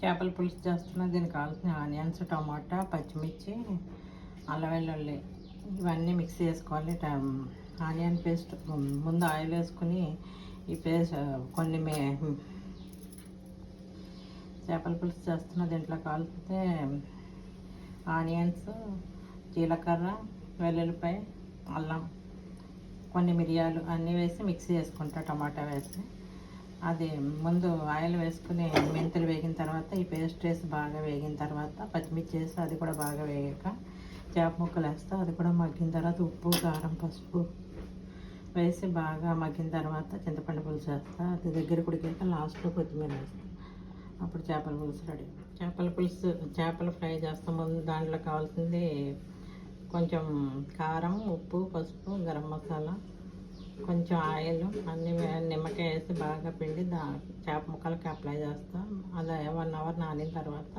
చేపల పులుసు చేస్తున్నా దీనికి కావాల్సిన ఆనియన్స్ టమాటా పచ్చిమిర్చి అల్లం వెల్లుల్లి ఇవన్నీ మిక్స్ చేసుకోవాలి. ఆనియన్ పేస్ట్ ముందు ఆయిల్ వేసుకుని ఈ పేస్ట్ కొన్ని మే చేపల పులుసు చేస్తున్నా దీంట్లో కావాల్సితే ఆనియన్స్ జీలకర్ర వెల్లుల్లిపాయ అల్లం కొన్ని మిరియాలు అన్నీ వేసి మిక్సీ చేసుకుంటా టమాటా వేసి. అది ముందు ఆయిల్ వేసుకుని మెంతులు వేగిన తర్వాత ఈ పేస్ట్ వేసి బాగా వేగిన తర్వాత పచ్చిమిర్చి వేసి అది కూడా బాగా వేగాక చేప ముక్కలు వేస్తా అది కూడా మగ్గిన తర్వాత ఉప్పు కారం పసుపు వేసి బాగా మగ్గిన తర్వాత చింతపండు పులుసు వేస్తా. అది దగ్గర ఉడికాక లాస్ట్లో కొత్తిమీర వేస్తాను అప్పుడు చేపల పులుసు రెడీ. చేపల పులుసు చేపల ఫ్రై చేస్తాం ముందు దాంట్లో కావాల్సింది కొంచెం కారం ఉప్పు పసుపు గరం మసాలా కొంచెం ఆయిల్ అన్ని నిమ్మకాయ వేసి బాగా పిండి దా చేప ముక్కలకి అప్లై చేస్తాం. అలా వన్ అవర్ నానిన తర్వాత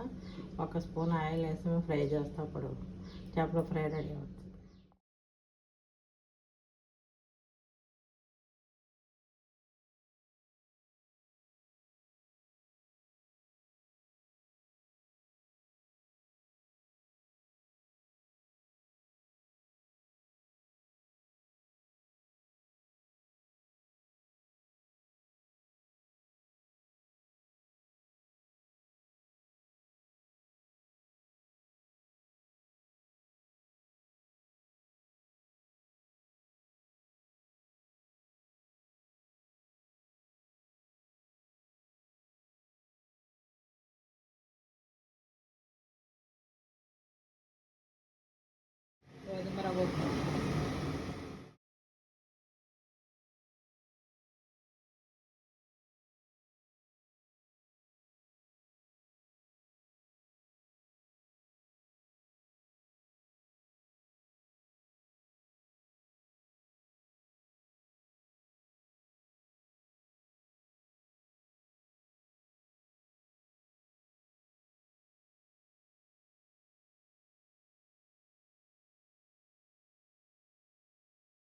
ఒక స్పూన్ ఆయిల్ వేసి మేము ఫ్రై చేస్తాం అప్పుడు. చేపల ఫ్రై రెడీ అవుతుంది